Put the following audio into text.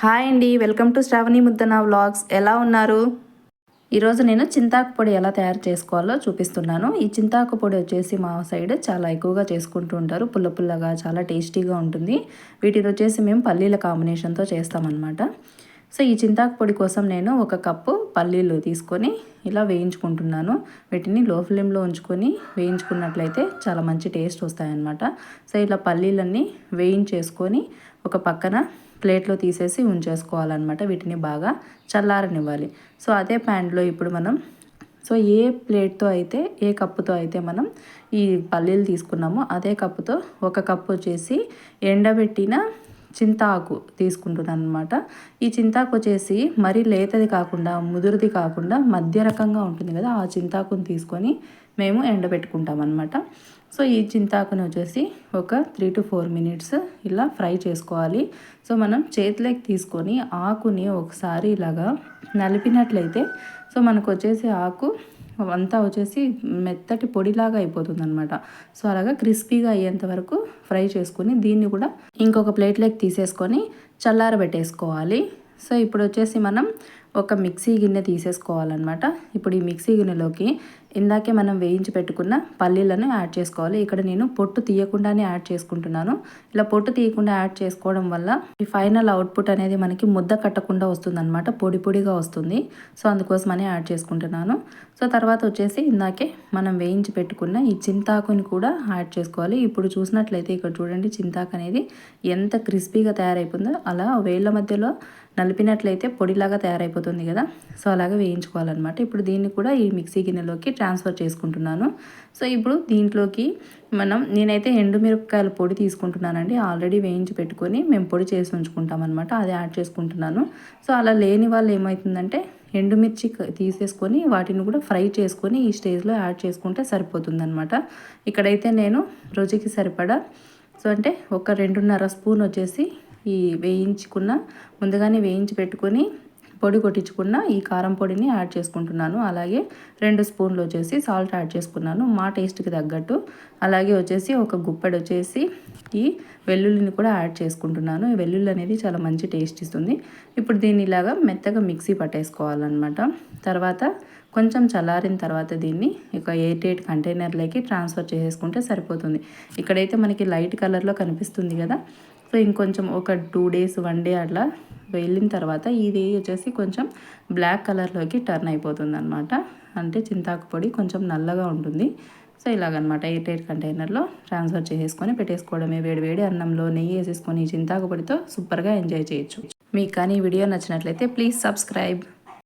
Hi అండి welcome to Sravani Muddana vlogs. ఎలా ఉన్నారు? ఈరోజు నేను చింతాకు పొడి ఎలా తయారు చేసుకోవాలో చూపిస్తున్నాను. ఈ చింతాకు పొడి వచ్చేసి మా సైడ్ చాలా ఎక్కువగా చేసుకుంటూ ఉంటారు. పుల్ల పుల్లగా చాలా టేస్టీగా ఉంటుంది. వీటిని వచ్చేసి మేము పల్లీల కాంబినేషన్తో చేస్తామన్నమాట. సో ఈ చింతాకు పొడి కోసం నేను ఒక కప్పు పల్లీలు తీసుకొని ఇలా వేయించుకుంటున్నాను. వీటిని లో ఫ్లేమ్లో ఉంచుకొని వేయించుకున్నట్లయితే చాలా మంచి టేస్ట్ వస్తాయన్నమాట. సో ఇలా పల్లీలన్నీ వేయించేసుకొని ఒక పక్కన ప్లేట్లో తీసేసి ఉంచేసుకోవాలన్నమాట. వీటిని బాగా చల్లారనివ్వాలి. సో అదే ప్యాన్లో ఇప్పుడు మనం సో ఏ ప్లేట్తో అయితే ఏ కప్పుతో అయితే మనం ఈ పల్లీలు తీసుకున్నామో అదే కప్పుతో ఒక కప్పు వచ్చేసి ఎండబెట్టిన చింతాకు తీసుకుంటున్నాను అనమాట ఈ చింతాకు వచ్చేసి మరీ లేతది కాకుండా ముదురుది కాకుండా మధ్య రకంగా ఉంటుంది కదా ఆ చింతాకుని తీసుకొని మేము ఎండబెట్టుకుంటాం అనమాట సో ఈ చింతాకుని వచ్చేసి ఒక త్రీ టు ఫోర్ మినిట్స్ ఇలా ఫ్రై చేసుకోవాలి. సో మనం చేతిలోకి తీసుకొని ఆకుని ఒకసారి ఇలాగా నలిపినట్లయితే సో మనకు వచ్చేసి ఆకు అంతా వచ్చేసి మెత్తటి పొడిలాగా అయిపోతుంది అనమాట సో అలాగా క్రిస్పీగా అయ్యేంత వరకు ఫ్రై చేసుకొని దీన్ని కూడా ఇంకొక ప్లేట్లోకి తీసేసుకొని చల్లారబెట్టేసుకోవాలి. సో ఇప్పుడు వచ్చేసి మనం ఒక మిక్సీ గిన్నె తీసేసుకోవాలన్నమాట. ఇప్పుడు ఈ మిక్సీ గిన్నెలోకి ఇందాకే మనం వేయించి పెట్టుకున్న పల్లీలను యాడ్ చేసుకోవాలి. ఇక్కడ నేను పొట్టు తీయకుండానే యాడ్ చేసుకుంటున్నాను. ఇలా పొట్టు తీయకుండా యాడ్ చేసుకోవడం వల్ల ఈ ఫైనల్ అవుట్పుట్ అనేది మనకి ముద్ద కట్టకుండా వస్తుంది అనమాట పొడి పొడిగా వస్తుంది. సో అందుకోసమని యాడ్ చేసుకుంటున్నాను. సో తర్వాత వచ్చేసి ఇందాకే మనం వేయించి పెట్టుకున్న ఈ చింతాకుని కూడా యాడ్ చేసుకోవాలి. ఇప్పుడు చూసినట్లయితే ఇక్కడ చూడండి చింతాకు అనేది ఎంత క్రిస్పీగా తయారైపోతుందో అలా వేళ్ళ మధ్యలో నలిపినట్లయితే పొడిలాగా తయారైపోతుంది కదా. సో అలాగే వేయించుకోవాలన్నమాట. ఇప్పుడు దీన్ని కూడా ఈ మిక్సీ గిన్నెలోకి ట్రాన్స్ఫర్ చేసుకుంటున్నాను. సో ఇప్పుడు దీంట్లోకి మనం నేనైతే ఎండుమిరపకాయల పొడి తీసుకుంటున్నానండి. ఆల్రెడీ వేయించి పెట్టుకొని మేము పొడి చేసి ఉంచుకుంటాం అనమాట అది యాడ్ చేసుకుంటున్నాను. సో అలా లేని వాళ్ళు ఏమవుతుందంటే ఎండుమిర్చి తీసేసుకొని వాటిని కూడా ఫ్రై చేసుకొని ఈ స్టేజ్లో యాడ్ చేసుకుంటే సరిపోతుందన్నమాట. ఇక్కడైతే నేను రుచికి సరిపడా సో అంటే ఒక రెండున్నర స్పూన్ వచ్చేసి ఈ వేయించుకున్న ముందుగానే వేయించి పెట్టుకొని పొడి కొట్టించుకున్న ఈ కారం పొడిని యాడ్ చేసుకుంటున్నాను. అలాగే రెండు స్పూన్లు వచ్చేసి సాల్ట్ యాడ్ చేసుకున్నాను. మా టేస్ట్కి తగ్గట్టు. అలాగే వచ్చేసి ఒక గుప్పెడు వచ్చేసి ఈ వెల్లుల్లిని కూడా యాడ్ చేసుకుంటున్నాను. ఈ వెల్లుల్లి అనేది చాలా మంచి టేస్ట్ ఇస్తుంది. ఇప్పుడు దీన్ని ఇలాగా మెత్తగా మిక్సీ పట్టేసుకోవాలన్నమాట. తర్వాత కొంచెం చల్లారిన తర్వాత దీన్ని ఒక ఎయిట్ ఎయిట్ కంటైనర్లోకి ట్రాన్స్ఫర్ చేసేసుకుంటే సరిపోతుంది. ఇక్కడైతే మనకి లైట్ కలర్లో కనిపిస్తుంది కదా. సో ఇంకొంచెం ఒక టూ డేస్ వన్ డే అట్లా వెళ్ళిన తర్వాత ఇది వచ్చేసి కొంచెం బ్లాక్ కలర్లోకి టర్న్ అయిపోతుంది అనమాట అంటే చింతాకు పొడి కొంచెం నల్లగా ఉంటుంది. సో ఇలాగనమాట ఎయిట్ ఎయిట్ కంటైనర్లో ట్రాన్స్ఫర్ చేసేసుకొని పెట్టేసుకోవడమే. వేడి వేడి అన్నంలో నెయ్యి వేసేసుకొని చింతాకు పొడితో సూపర్గా ఎంజాయ్ చేయొచ్చు. మీకు కానీ వీడియో నచ్చినట్లయితే ప్లీజ్ సబ్స్క్రైబ్.